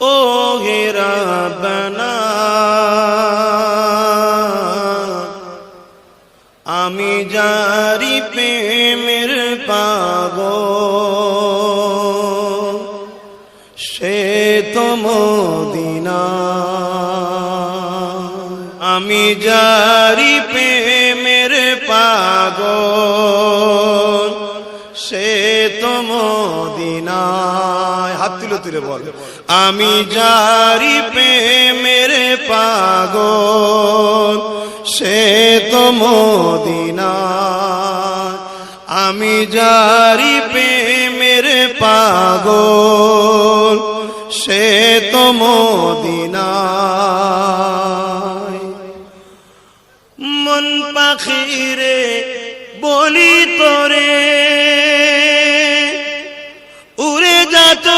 ও غير আমি জারি প্রেমের পাগো সে তোমদিনা আমি জারি প্রেম মদিনায়। হাত তুলে তুলে বল। আমি জারি প্রেমের পাগল, সে তো মদিনায়। আমি জারি প্রেমের পাগল, সে তো মদিনায়। মন পাখিরে বলি তোরে যাত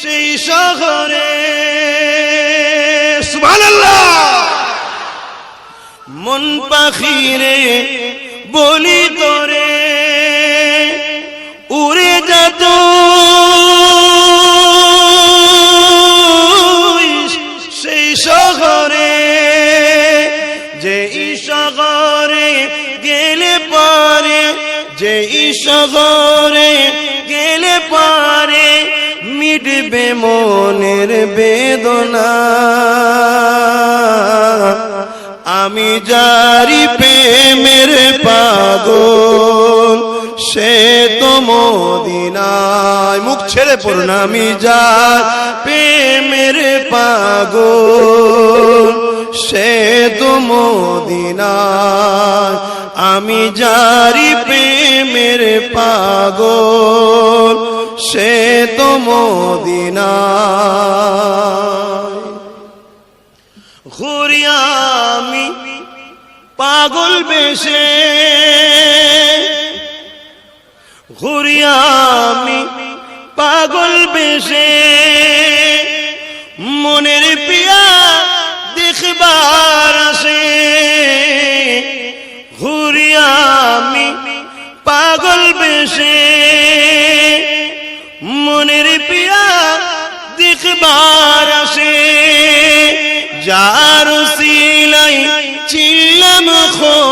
সেই শহরে। মন পাখিরে বলি শহরে গেলে পারে, মিটবে মনের বেদনা। আমি জারি প্রেমের পাগল, সে তো মদিনায় মুখ ছেড়ে পড়ুন। আমি যার প্রেমের পাগল, সে তো মদিনায় আমি জারি প্রেমের পাগল, সে তো মদিনায়। ঘুরি আমি পাগল বেশে, ঘুরি আমি পাগল বেশে, মনের পিয়া দেখবার আমি পাগল বেশে। মনের পিয়া দেখবার আসে। যার সিলাই চিল্লাম খো